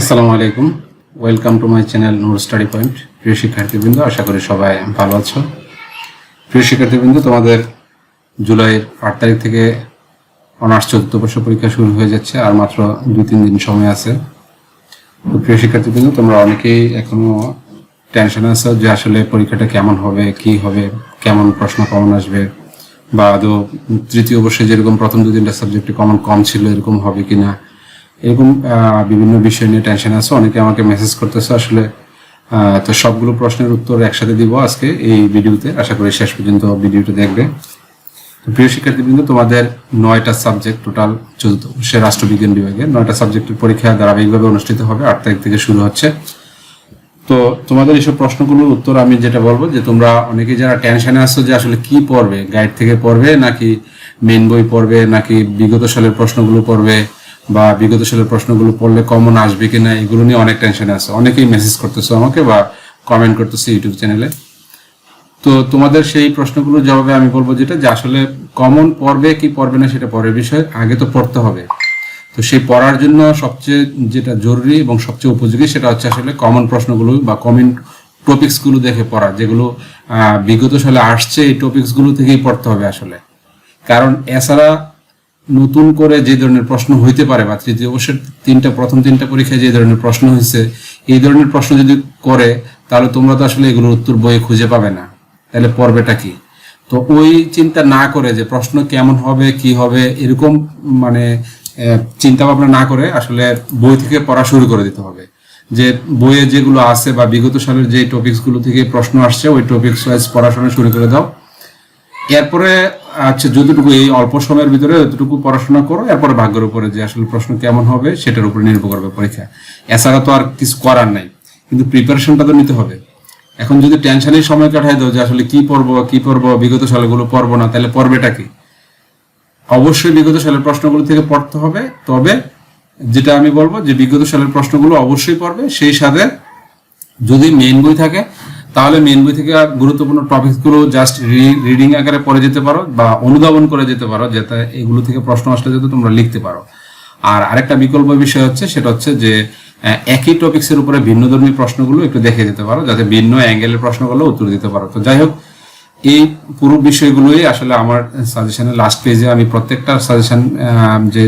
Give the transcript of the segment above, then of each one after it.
আসসালামু আলাইকুম। Welcome to my channel Noor study point প্রিয় শিক্ষার্থীবৃন্দ, আশা করি সবাই ভালো আছো। প্রিয় শিক্ষার্থীবৃন্দ, তোমাদের জুলাইয়ের আট তারিখ থেকে অনার্স চতুর্থ বর্ষ পরীক্ষা শুরু হয়ে যাচ্ছে, আর মাত্র দুই তিন দিন সময় আছে। তো প্রিয় শিক্ষার্থীবৃন্দ, তোমরা অনেকেই এখনও টেনশন আছো যে আসলে পরীক্ষাটা কেমন হবে, কি হবে, কেমন প্রশ্ন কমন আসবে, বা আদৌ তৃতীয় বর্ষে যেরকম প্রথম দু তিনটা সাবজেক্টে কমন কম ছিল, এরকম হবে কিনা। এরকম বিভিন্ন বিষয় নিয়ে টেনশন আছে। অনেকে আমাকে মেসেজ করতেছে, আসলে তো সবগুলো প্রশ্নের উত্তর একসাথে দিব আজকে এই ভিডিওতে। আশা করি শেষ পর্যন্ত ভিডিওটা দেখবে। প্রিয় শিক্ষার্থীবৃন্দ, তোমাদের নয়টা সাবজেক্ট টোটাল চতুর্থ রাষ্ট্রবিজ্ঞান বিভাগে নয়টা সাবজেক্টের পরীক্ষা ধারাবাহিকভাবে অনুষ্ঠিত হবে, আট তারিখ থেকে শুরু হচ্ছে। তো তোমাদের এইসব প্রশ্নগুলোর উত্তর আমি যেটা বলব, যে তোমরা অনেকে যারা টেনশনে আসছো যে আসলে কি পড়বে গাইড থেকে পড়বে নাকি মেন বই পড়বে, নাকি বিগত সালের প্রশ্নগুলো পড়বে বা বিগত সালের প্রশ্নগুলো পড়লে কমন আসবে কিনা এগুলো নিয়ে অনেক টেনশনে আছে। অনেকেই মেসেজ করতেছো আমাকে বা কমেন্ট করতেছে ইউটিউব চ্যানেলে তো তোমাদের সেই প্রশ্নগুলোর জবাবে আমি বলব যেটা যে আসলে কমন পড়বে কি পড়বে না সেটা পরের বিষয়। আগে তো পড়তে হবে। তো সেই পড়ার জন্য সবচেয়ে যেটা জরুরি এবং সবচেয়ে উপযোগী সেটা হচ্ছে আসলে কমন প্রশ্নগুলো বা কমন টপিক্সগুলো দেখে পড়া, যেগুলো বিগত সালে আসছে এই টপিক্সগুলো থেকেই পড়তে হবে আসলে। কারণ এছাড়া নতুন করে যে ধরনের প্রশ্ন হইতে পারে বা তৃতীয় বর্ষের তিনটা, প্রথম তিনটা পরীক্ষায় যে ধরনের প্রশ্ন হয়েছে এই ধরনের প্রশ্ন যদি করে, তাহলে তোমরা তো আসলে এগুলোর উত্তর বইয়ে খুঁজে পাবে না। তাহলে পড়বেটা কি? তো ওই চিন্তা না করে যে প্রশ্ন কেমন হবে, কি হবে, এরকম মানে চিন্তা ভাবনা না করে আসলে বই থেকে পড়া শুরু করে দিতে হবে। যে বইয়ে যেগুলো আছে বা বিগত সালের যে টপিকসগুলো থেকে প্রশ্ন আসছে, ওই টপিকস ওয়াইজ পড়াশোনা শুরু করে দাও। এরপরে আচ্ছা যতটুকু এই অল্প সময়ের ভিতরে যতটুকু পড়াশোনা করো, এরপরে ভাগ্যের উপরে যে আসলে প্রশ্ন কেমন হবে, সেটার উপরে নির্ভর করবে পরীক্ষা। এছাড়া তো আর কিছু করার নাই। কিন্তু প্রিপারেশনটা তো নিতে হবে। এখন যদি টেনশনের সময় কাটাই দাও যে আসলে কি পড়ব কি পড়ব, বিগত সালগুলো পড়ব না, তাহলে পড়বেটা কি? অবশ্যই বিগত সালের প্রশ্নগুলো থেকে পড়তে হবে। তবে যেটা আমি বলব যে বিগত সালের প্রশ্নগুলো অবশ্যই পড়বে। সেই সাথে যদি মেন বই থাকে তাহলে মেন বই থেকে গুরুত্বপূর্ণ টপিকসগুলো জাস্ট রিডিং আকারে পড়ে যেতে পারো বা অনুধাবন করে যেতে পারো যাতে এগুলো থেকে প্রশ্ন আসলে যাতে তোমরা লিখতে পারো। আর আরেকটা বিকল্প বিষয় হচ্ছে, সেটা হচ্ছে যে একই টপিক্সের উপরে ভিন্ন ধর্মী প্রশ্নগুলো একটু দেখে যেতে পারো, যাতে ভিন্ন অ্যাঙ্গেলের প্রশ্নগুলো উত্তর দিতে পারো। তো যাই হোক, এই পুরো বিষয়গুলোই আসলে আমার সাজেশনের লাস্ট পেজে আমি প্রত্যেকটা সাজেশন যে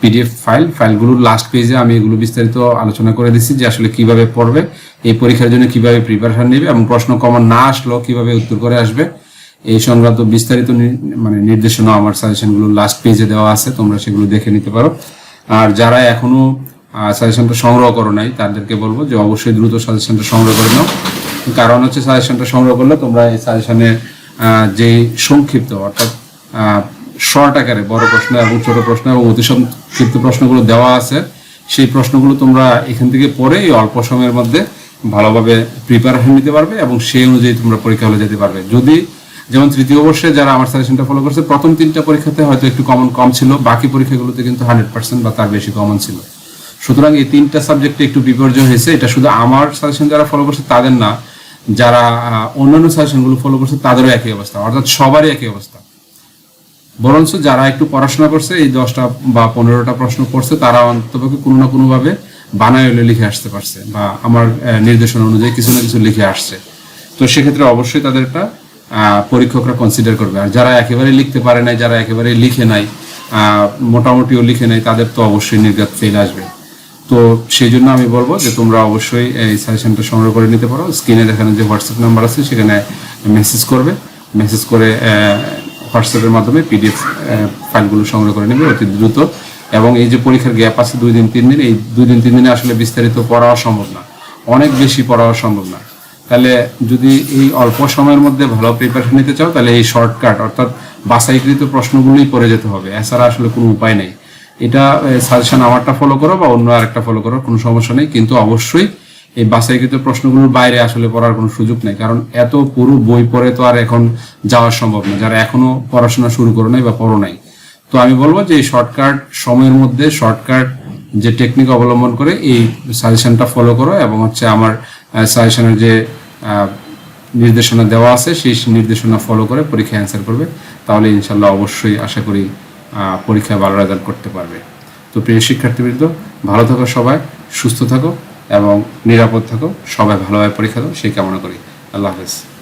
পিডিএফ ফাইল ফাইলগুলোর লাস্ট পেজে আমি এগুলো বিস্তারিত আলোচনা করে দিচ্ছি যে আসলে কীভাবে পড়বে, এই পরীক্ষার জন্য কীভাবে প্রিপারেশন নেবে এবং প্রশ্ন কমন না আসলেও কীভাবে উত্তর করে আসবে। এই সংক্রান্ত বিস্তারিত মানে নির্দেশনা আমার সাজেশনগুলো লাস্ট পেজে দেওয়া আছে, তোমরা সেগুলো দেখে নিতে পারো। আর যারা এখনও সাজেশনটা সংগ্রহ করো নাই, তাদেরকে বলব যে অবশ্যই দ্রুত সাজেশনটা সংগ্রহ করে নাও। কারণ হচ্ছে সাজেশনটা সংগ্রহ করলে তোমরা এই সাজেশনের যে সংক্ষিপ্ত অর্থাৎ শর্ট আকারে, বড় প্রশ্ন এবং ছোট প্রশ্ন এবং অতি সংক্ষিপ্ত প্রশ্নগুলো দেওয়া আছে। সেই প্রশ্নগুলো তোমরা এখান থেকে পড়ে এই অল্প সময়ের মধ্যে ভালোভাবে প্রিপারেশন নিতে পারবে এবং সেই অনুযায়ী তোমরা পরীক্ষা হলে যেতে পারবে। যদি যেমন তৃতীয় বর্ষে যারা আমার সাজেশনটা ফলো করছে, প্রথম তিনটা পরীক্ষাতে হয়তো একটু কমন কম ছিল, বাকি পরীক্ষাগুলোতে কিন্তু হান্ড্রেড পার্সেন্ট বা তার বেশি কমন ছিল। সুতরাং এই তিনটা সাবজেক্টে একটু বিপর্যয় হয়েছে। এটা শুধু আমার সাজেশন যারা ফলো করছে, তাদের না, যারা অন্যান্য সাজেশনগুলো ফলো করছে, তাদেরও একই অবস্থা, অর্থাৎ সবারই একই অবস্থা। বরঞ্চ যারা একটু পড়াশোনা করছে, এই দশটা বা পনেরোটা প্রশ্ন করছে, তারা অন্তপক্ষে কোনো না কোনোভাবে বানায় হলে লিখে আসতে পারছে বা আমার নির্দেশনা অনুযায়ী কিছু না কিছু লিখে আসছে। তো সেক্ষেত্রে অবশ্যই তাদের একটা পরীক্ষকরা কনসিডার করবে। আর যারা একেবারে লিখতে পারে নাই, যারা একেবারে লিখে নাই মোটামুটিও লিখে নাই, তাদের তো অবশ্যই নির্গাত ফেল আসবে। তো সেই জন্য আমি বলব যে তোমরা অবশ্যই এই সাজেশনটা সংগ্রহ করে নিতে পারো। স্ক্রিনে দেখানো যে হোয়াটসঅ্যাপ নাম্বার আছে, সেখানে মেসেজ করবে। মেসেজ করে হোয়াটসঅ্যাপের মাধ্যমে পিডিএফ ফাইলগুলো সংগ্রহ করে নেবে অতি দ্রুত। এবং এই যে পরীক্ষার গ্যাপ আছে দুই দিন, তিন দিন, এই দুই দিন, তিন দিনে আসলে বিস্তারিত পড়াও সম্ভব না। অনেক বেশি পড়াও সম্ভব না। তাহলে যদি এই অল্প সময়ের মধ্যে ভালো প্রিপারেশন নিতে চাও, তাহলে এই শর্টকাট অর্থাৎ বাছাইকৃত প্রশ্নগুলোই পড়ে যেতে হবে। এছাড়া আসলে কোনো উপায় নেই। এটা সাজেশন আমারটা ফলো করো বা অন্য আরেকটা ফলো করো, কোনো সমস্যা নেই। কিন্তু অবশ্যই এই বাছাইকৃত প্রশ্নগুলোর বাইরে আসলে পড়ার কোনো সুযোগ নেই, কারণ এত পুরো বই পড়ে তো আর এখন যাওয়া সম্ভব না। যারা এখনও পড়াশোনা শুরু করো নাই বা পড়ো নাই। তো আমি বলব যে এই শর্টকাট সময়ের মধ্যে শর্টকাট যে টেকনিক অবলম্বন করে এই সাজেশনটা ফলো করো এবং হচ্ছে আমার সাজেশনের যে নির্দেশনা দেওয়া আছে সেই নির্দেশনা ফলো করে পরীক্ষা অ্যান্সার করবে। তাহলে ইনশাল্লাহ অবশ্যই আশা করি পরীক্ষায় ভালো রেজাল্ট করতে পারবে। তো প্রিয় শিক্ষার্থীবৃন্দ, ভালো থাকো সবাই, সুস্থ থাকো। এবং নিরাপদ থাকো সবাই ভালোভাবে পরীক্ষা দাও সেই কামনা করি। আল্লাহ হাফেজ।